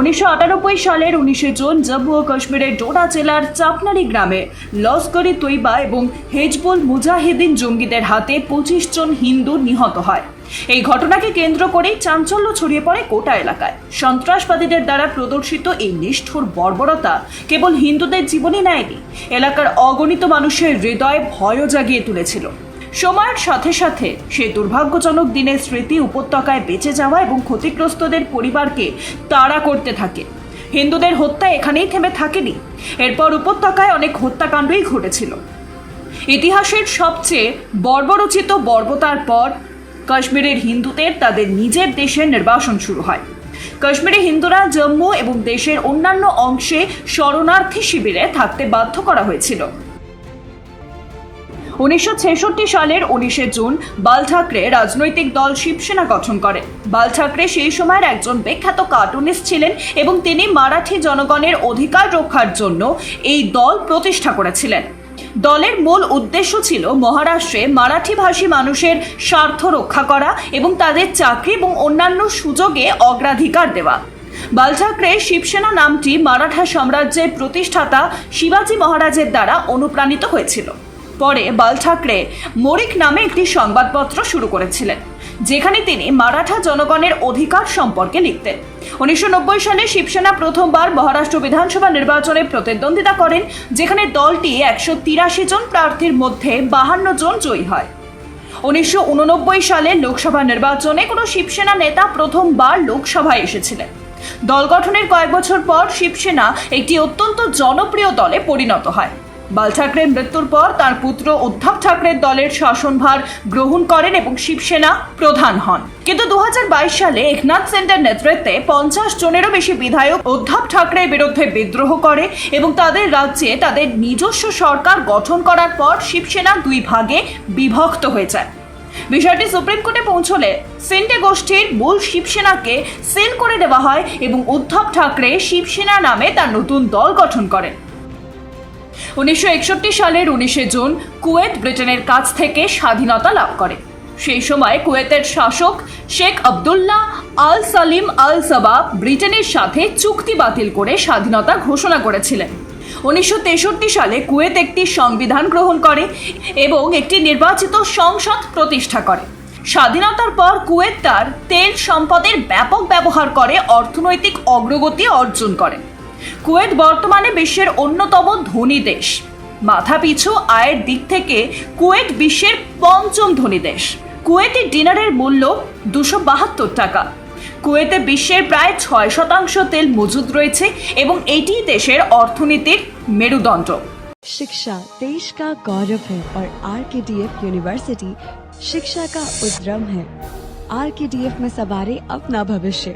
উনিশশো আটানব্বই সালের উনিশে জুন জম্মু ও কাশ্মীরের ডোডা জেলার চাপনারি গ্রামে লস্করি তৈবা এবং হেজবুল মুজাহিদিন জঙ্গিদের হাতে পঁচিশ জন হিন্দু নিহত হয়। এই ঘটনাকে কেন্দ্র করেই চাঞ্চল্য ছড়িয়ে পড়ে গোটা এলাকায়। সন্ত্রাসবাদীদের দ্বারা প্রদর্শিত এই নিষ্ঠুর বর্বরতা কেবল হিন্দুদের জীবনই নেয়নি, এলাকার অগণিত মানুষের হৃদয়ে ভয়ও জাগিয়ে তুলেছিল। সময়ের সাথে সাথে সে দুর্ভাগ্যজনক দিনের স্মৃতি উপত্যকায় বেঁচে যাওয়া এবং ক্ষতিগ্রস্তদের পরিবারকে তাড়া করতে থাকে। হিন্দুদের হত্যা এখানেই থেমে থাকেনি। এরপর উপত্যকায় অনেক হত্যাকাণ্ডই ঘটেছিল। ইতিহাসের সবচেয়ে বর্বরচিত বর্বতার পর কাশ্মীরের হিন্দুদের তাদের নিজের দেশের নির্বাসন শুরু হয়। কাশ্মীরি হিন্দুরা জম্মু এবং দেশের অন্যান্য অংশে শরণার্থী শিবিরে থাকতে বাধ্য করা হয়েছিল। উনিশশো ছেষট্টি সালের উনিশে জুন বাল ঠাকরে রাজনৈতিক দল শিবসেনা গঠন করে। বাল ঠাকরে সেই সময়ের একজন বিখ্যাত কার্টুনিস্ট ছিলেন এবং তিনি মারাঠি জনগণের অধিকার রক্ষার জন্য এই দল প্রতিষ্ঠা করেছিলেন। দলের মূল উদ্দেশ্য ছিল মহারাষ্ট্রে মারাঠিভাষী মানুষের স্বার্থ রক্ষা করা এবং তাদের চাকরি এবং অন্যান্য সুযোগে অগ্রাধিকার দেওয়া। বাল ঠাকরে শিবসেনা নামটি মারাঠা সাম্রাজ্যের প্রতিষ্ঠাতা শিবাজী মহারাজের দ্বারা অনুপ্রাণিত হয়েছিল। পরে বাল ঠাকরে মরিক নামে একটি সংবাদপত্র শুরু করেছিলেন, যেখানে তিনি মারাঠা জনগণের অধিকার সম্পর্কে লিখতেন। উনিশশো নব্বই সালে শিবসেনা প্রথমবার মহারাষ্ট্র বিধানসভা নির্বাচনে প্রতিদ্বন্দ্বিতা করেন, যেখানে দলটি একশো তিরাশি জন প্রার্থীর মধ্যে বাহান্ন জন জয়ী হয়। উনিশশো উননব্বই সালে লোকসভা নির্বাচনে কোনো শিবসেনা নেতা প্রথমবার লোকসভায় এসেছিলেন। দল গঠনের কয়েক বছর পর শিবসেনা একটি অত্যন্ত জনপ্রিয় দলে পরিণত হয়। বাল ঠাকরের মৃত্যুর পর তার পুত্র উদ্ধব ঠাকরের দলের শাসনভার গ্রহণ করেন এবং শিবসেনা প্রধান হন। কিন্তু দু হাজার বাইশ সালে একনাথ সেন্টার নেতৃত্বে পঞ্চাশ জনেরও বেশি বিধায়ক উদ্ধব ঠাকরের বিরুদ্ধে বিদ্রোহ করে এবং তাদের রাজ্যে তাদের নিজস্ব সরকার গঠন করার পর শিবসেনা দুই ভাগে বিভক্ত হয়ে যায়। বিষয়টি সুপ্রিম কোর্টে পৌঁছলে সিন্ডে গোষ্ঠীর মূল শিবসেনাকে সিল করে দেওয়া হয় এবং উদ্ধব ঠাকরে শিবসেনা নামে তার নতুন দল গঠন করেন। উনিশশো একষট্টি সালের উনিশে জুন কুয়েত ব্রিটেনের কাছ থেকে স্বাধীনতা লাভ করে। সেই সময় কুয়েতের শাসক শেখ আবদুল্লাহ আল সালিম আল সাবা ব্রিটেনের সাথে চুক্তি বাতিল করে স্বাধীনতা ঘোষণা করেছিলেন। উনিশশো তেষট্টি সালে কুয়েত একটি সংবিধান গ্রহণ করে এবং একটি নির্বাচিত সংসদ প্রতিষ্ঠা করে। স্বাধীনতার পর কুয়েত তার তেল সম্পদের ব্যাপক ব্যবহার করে অর্থনৈতিক অগ্রগতি অর্জন করে। কুয়েত বর্তমানে বিশ্বের অন্যতম ধনী দেশ মাথাপিছু আয়ের দিক থেকে কুয়েত বিশ্বের পঞ্চম ধনী দেশ কুয়েতের ডিনারের মূল্য দুশো বাহাত্তর টাকা কুয়েতে বিশ্বের প্রায় ছয় শতাংশ তেল মজুদ রয়েছে এবং এটি দেশের অর্থনীতির মেরুদণ্ড शिक्षा देश का गौरव है और are K D F university शिक्षा का उद्रम है आर के डी एफ में सवारे अपना भविष्य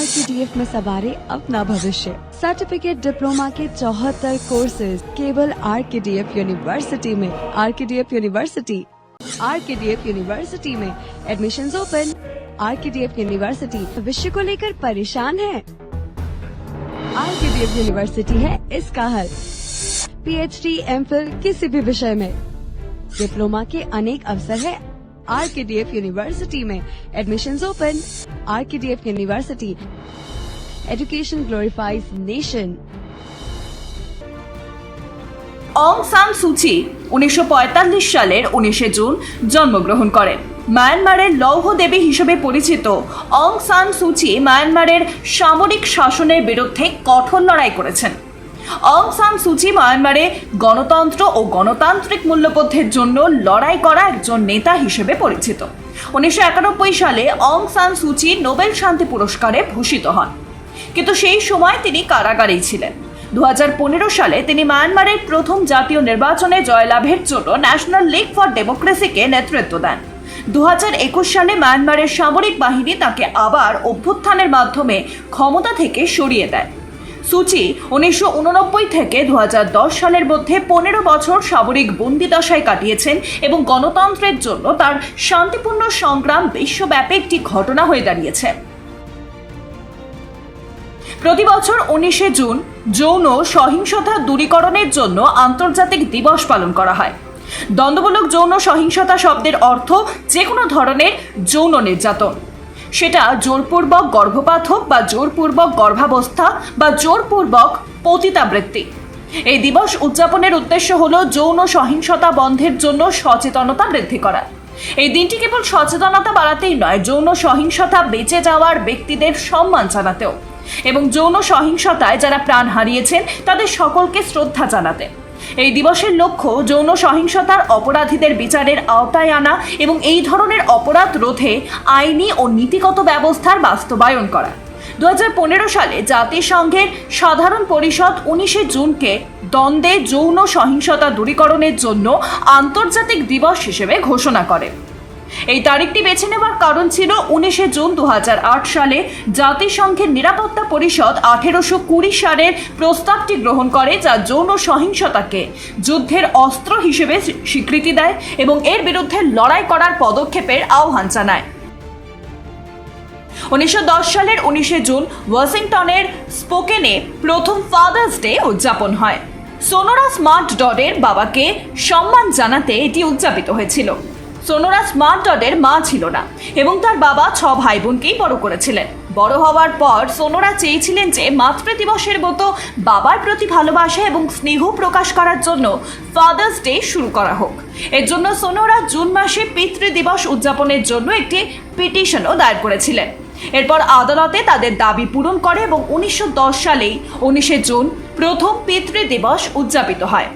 R K D F में सवारे अपना भविष्य। सर्टिफिकेट डिप्लोमा के चौहत्तर कोर्सेज केवल R K D F university में। R K D F university R K D F university में। Admission open R K D F university भविष्य को लेकर परेशान है। R K D F university है इसका हल। पीएचडी एमफिल किसी भी विषय में। डिप्लोमा के अनेक अवसर है। R K D F university में admission open R K D F university education glorifies nation Aung San Suu Kyi উনিশশো সালের উনিশে জুন জন্মগ্রহণ করেন মায়ানমারের লৌহ দেবী হিসেবে পরিচিত অং সান সুচি মায়ানমারের সামরিক শাসনের বিরুদ্ধে কঠোর লড়াই করেছেন অং সান সুচি মায়ানমারে গণতন্ত্র ও গণতান্ত্রিক মূল্যবোধের জন্য লড়াই করা একজন নেতা হিসেবে পরিচিত। উনিশশো একানব্বই সালে অং সান সুচি নোবেল শান্তি পুরস্কারে ভূষিত হন। কিন্তু সেই সময় তিনি কারাগারেই ছিলেন। দু হাজার পনেরো সালে তিনি মায়ানমারের প্রথম জাতীয় নির্বাচনে জয়লাভের জন্য ন্যাশনাল লিগ ফর ডেমোক্রেসিকে নেতৃত্ব দেন। দু একুশ সালে মায়ানমারের সামরিক বাহিনী তাকে আবার অভ্যুত্থানের মাধ্যমে ক্ষমতা থেকে সরিয়ে দেয়। সূচি উনিশশো থেকে দু হাজার দশ সালের মধ্যে পনেরো বছর সামরিক বন্দিদশায় কাটিয়েছেন এবং গণতন্ত্রের জন্য তার শান্তিপূর্ণ সংগ্রাম বিশ্বব্যাপী একটি ঘটনা হয়ে দাঁড়িয়েছে। প্রতি বছর উনিশে জুন যৌন সহিংসতা দূরীকরণের জন্য আন্তর্জাতিক দিবস পালন করা হয়। দ্বন্দ্বমূলক যৌন সহিংসতা শব্দের অর্থ যে কোনো ধরনের যৌন নির্যাতন। সেটা জোরপূর্বক গর্ভপাত হোক বা জোরপূর্বক গর্ভাবস্থা বা জোরপূর্বক পতিতাবৃত্তি। এই দিবস উদযাপনের উদ্দেশ্য হল যৌন সহিংসতা বন্ধের জন্য সচেতনতা বৃদ্ধি করা। এই দিনটি কেবল সচেতনতা বাড়াতেই নয়, যৌন সহিংসতা বেঁচে যাওয়ার ব্যক্তিদের সম্মান জানাতেও। এবং যৌন সহিংসতায় যারা প্রাণ হারিয়েছেন, তাদের সকলকে শ্রদ্ধা জানাতে। এই দিবসের লক্ষ্য যৌন সহিংসতার অপরাধীদের বিচারের আওতায় আনা এবং এই ধরনের অপরাধ রোধে আইনি ও নীতিগত ব্যবস্থার বাস্তবায়ন করা। দুহাজার পনেরো সালে জাতিসংঘের সাধারণ পরিষদ উনিশে জুনকে দ্বন্দ্বে যৌন সহিংসতা দূরীকরণের জন্য আন্তর্জাতিক দিবস হিসেবে ঘোষণা করে। এই তারিখটি বেছে নেওয়ার কারণ ছিল উনিশে জুন দু হাজার আট সালে জাতিসংঘের নিরাপত্তা পরিষদ আঠেরোশো কুড়ি সালের প্রস্তাবটি গ্রহণ করে যা যৌন সহিংসতাকে যুদ্ধের অস্ত্র হিসেবে স্বীকৃতি দেয় এবং এর বিরুদ্ধে লড়াই করার পদক্ষেপের আহ্বান জানায়। উনিশশো দশ সালের উনিশে জুন ওয়াশিংটনের স্পোকেনে প্রথম ফাদার্স ডে উদযাপন হয়। সোনোরা স্মার্ট ডডের বাবাকে সম্মান জানাতে এটি উদযাপিত হয়েছিল। সোনোরা স্মার্ট ডডের মা ছিল না এবং তার বাবা ছ ভাই বোনকেই বড় করেছিলেন। বড় হওয়ার পর সোনোরা চেয়েছিলেন যে মাতৃ দিবসের মতো বাবার প্রতি ভালোবাসা এবং স্নেহ প্রকাশ করার জন্য ফাদার্স ডে শুরু করা হোক। এর জন্য সোনোরা জুন মাসে পিতৃ দিবস উদযাপনের জন্য একটি পিটিশনও দায়ের করেছিলেন। এরপর আদালতে তাদের দাবি পূরণ করে এবং উনিশশো দশ সালেই উনিশে জুন প্রথম পিতৃ দিবস উদযাপিত হয়।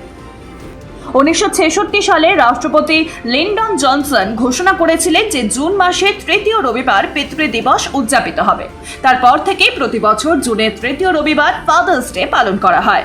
উনিশশো ছেষট্টি সালে রাষ্ট্রপতি লিন্ডন জনসন ঘোষণা করেছিলেন যে জুন মাসে তৃতীয় রবিবার পিতৃ দিবস উদযাপিত হবে। তারপর থেকেই প্রতি বছর জুনের তৃতীয় রবিবার ফাদার্স ডে পালন করা হয়।